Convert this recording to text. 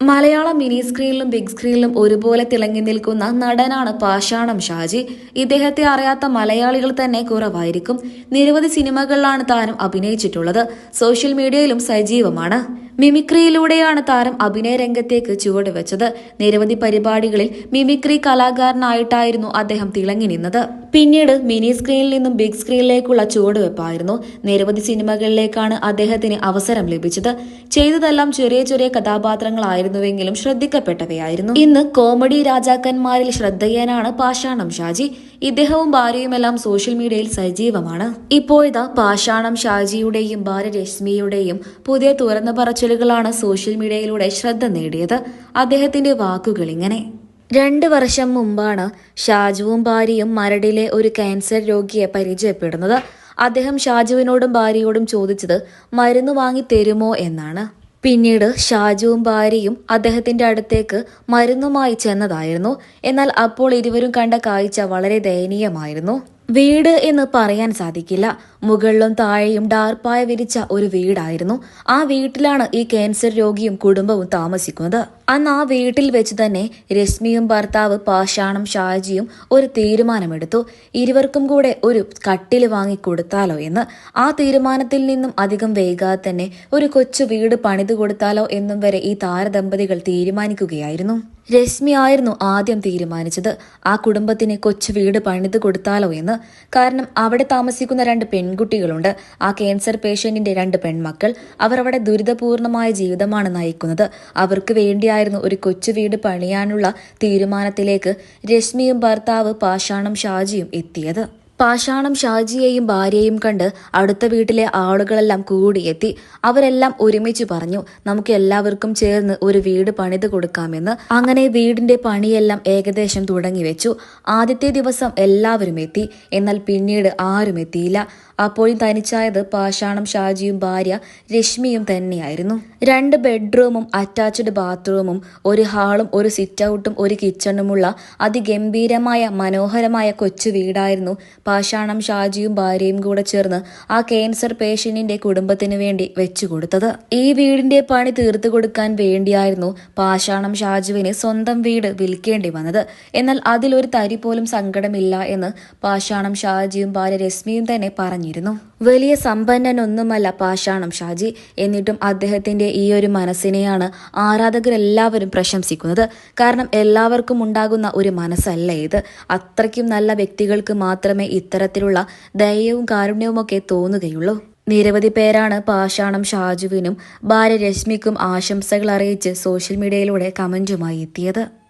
മലയാള mini സ്ക്രീനിലും big സ്ക്രീനിലും ഒരുപോലെ തിളങ്ങി നിൽക്കുന്ന നടനാണ് പാഷാണം ഷാജി. ഇദ്ദേഹത്തെ അറിയാത്ത മലയാളികൾ തന്നെ കുറവായിരിക്കും. നിരവധി സിനിമകളിലാണ് താരം അഭിനയിച്ചിട്ടുള്ളത്. സോഷ്യൽ മീഡിയയിലും സജീവമാണ്. മിമിക്രിയിലൂടെയാണ് താരം അഭിനയ രംഗത്തേക്ക് ചുവടുവെച്ചത് നിരവധി പരിപാടികളിൽ മിമിക്രി കലാകാരനായിട്ടായിരുന്നു അദ്ദേഹം തിളങ്ങി നിന്നത്. പിന്നീട് മിനി സ്ക്രീനിൽ നിന്നും ബിഗ് സ്ക്രീനിലേക്കുള്ള ചുവടുവെപ്പായിരുന്നു. നിരവധി സിനിമകളിലേക്കാണ് അദ്ദേഹത്തിന് അവസരം ലഭിച്ചത്. ചെയ്തതെല്ലാം ചെറിയ ചെറിയ കഥാപാത്രങ്ങളായിരുന്നുവെങ്കിലും ശ്രദ്ധിക്കപ്പെട്ടവയായിരുന്നു. ഇന്ന് കോമഡി രാജാക്കന്മാരിൽ ശ്രദ്ധേയനാണ് പാഷാണം ഷാജി. ഇദ്ദേഹവും ഭാര്യയുമെല്ലാം സോഷ്യൽ മീഡിയയിൽ സജീവമാണ്. ഇപ്പോഴത്തെ പാഷാണം ഷാജിയുടെയും ഭാര്യ രശ്മിയുടെയും പുതിയ തുറന്നു പറച്ചിലുകളാണ് സോഷ്യൽ മീഡിയയിലൂടെ ശ്രദ്ധ നേടിയത്. അദ്ദേഹത്തിന്റെ വാക്കുകൾ ഇങ്ങനെ രണ്ട് വർഷം മുമ്പാണ് ഷാജുവും ഭാര്യയും മരടിലെ ഒരു ക്യാൻസർ രോഗിയെ പരിചയപ്പെടുന്നത്. അദ്ദേഹം ഷാജുവിനോടും ഭാര്യയോടും ചോദിച്ചത് മരുന്ന് വാങ്ങി തരുമോ? എന്നാണ്. പിന്നീട് ഷാജുവും ഭാര്യയും അദ്ദേഹത്തിന്റെ അടുത്തേക്ക് മരുന്നുമായി ചെന്നതായിരുന്നു. എന്നാൽ അപ്പോൾ ഇരുവരും കണ്ട കാഴ്ച വളരെ ദയനീയമായിരുന്നു. വീട് എന്ന് പറയാൻ സാധിക്കില്ല. മുകളിലും താഴെയും ഡാർപ്പായ വിരിച്ച ഒരു വീടായിരുന്നു. ആ വീട്ടിലാണ് ഈ ക്യാൻസർ രോഗിയും കുടുംബവും താമസിക്കുന്നത്. അന്ന് ആ വീട്ടിൽ വെച്ച് തന്നെ രശ്മിയും ഭർത്താവ് പാഷാണും ഷാജിയും ഒരു തീരുമാനമെടുത്തു. ഇരുവർക്കും കൂടെ ഒരു കട്ടിൽ വാങ്ങി കൊടുത്താലോ എന്ന്. ആ തീരുമാനത്തിൽ നിന്നും അധികം വൈകാതെ തന്നെ ഒരു കൊച്ചു വീട് പണിതു കൊടുത്താലോ എന്നും വരെ ഈ താരദമ്പതികൾ തീരുമാനിക്കുകയായിരുന്നു. രശ്മി ആയിരുന്നു ആദ്യം തീരുമാനിച്ചത്. ആ കുടുംബത്തിന് കൊച്ചു വീട് പണിത് കൊടുത്താലോ എന്ന്. കാരണം അവിടെ താമസിക്കുന്ന രണ്ട് പെൺകുട്ടികളുണ്ട്. ആ ക്യാൻസർ പേഷ്യന്റിന്റെ രണ്ട് പെൺമക്കൾ. അവർ അവിടെ ദുരിതപൂർണമായ ജീവിതമാണ് നയിക്കുന്നത്. അവർക്ക് വേണ്ടിയായിരുന്നു ഒരു കൊച്ചു വീട് പണിയാനുള്ള തീരുമാനത്തിലേക്ക് രശ്മിയും ഭർത്താവ് പാഷാണം ഷാജിയും എത്തിയത്. പാഷാണം ഷാജിയെയും ഭാര്യയെയും കണ്ട് അടുത്ത വീട്ടിലെ ആളുകളെല്ലാം കൂടിയെത്തി. അവരെല്ലാം ഒരുമിച്ച് പറഞ്ഞു നമുക്ക് എല്ലാവർക്കും ചേർന്ന് ഒരു വീട് പണിത് കൊടുക്കാമെന്ന്. അങ്ങനെ വീടിന്റെ പണിയെല്ലാം ഏകദേശം തുടങ്ങി വെച്ചു. ആദ്യത്തെ ദിവസം എല്ലാവരും എത്തി. എന്നാൽ പിന്നീട് ആരും എത്തിയില്ല. അപ്പോഴും തനിച്ചായത് പാഷാണം ഷാജിയും ഭാര്യ രശ്മിയും തന്നെയായിരുന്നു. രണ്ട് ബെഡ്റൂമും അറ്റാച്ച്ഡ് ബാത്റൂമും ഒരു ഹാളും ഒരു സിറ്റ് ഔട്ടും ഒരു കിച്ചണുമുള്ള അതിഗംഭീരമായ മനോഹരമായ കൊച്ചു വീടായിരുന്നു പാഷാണം ഷാജിയും ഭാര്യയും കൂടെ ചേർന്ന് ആ ക്യാൻസർ പേഷ്യന്റിന്റെ കുടുംബത്തിന് വേണ്ടി വെച്ചുകൊടുത്തത്. ഈ വീടിന്റെ പണി തീർത്തു കൊടുക്കാൻ വേണ്ടിയായിരുന്നു പാഷാണം ഷാജുവിന് സ്വന്തം വീട് വിൽക്കേണ്ടി വന്നത്. എന്നാൽ അതിലൊരു തരി പോലും സങ്കടമില്ല എന്ന് പാഷാണം ഷാജിയും ഭാര്യ രശ്മിയും തന്നെ പറഞ്ഞിരുന്നു. വലിയ സമ്പന്നനൊന്നുമല്ല പാഷാണം ഷാജി. എന്നിട്ടും അദ്ദേഹത്തിന്റെ ഈ ഒരു മനസ്സിനെയാണ് ആരാധകരെല്ലാവരും പ്രശംസിക്കുന്നത്. കാരണം എല്ലാവർക്കും ഉണ്ടാകുന്ന ഒരു മനസ്സല്ല ഇത്. അത്രയ്ക്കും നല്ല വ്യക്തികൾക്ക് മാത്രമേ ഇത്തരത്തിലുള്ള ദയവും കാരുണ്യവുമൊക്കെ തോന്നുകയുള്ളൂ. നിരവധി പേരാണ് പാഷാണം ഷാജുവിനും ഭാര്യ രശ്മിക്കും ആശംസകൾ അറിയിച്ച് സോഷ്യൽ മീഡിയയിലൂടെ കമന്റുമായി എത്തിയത്.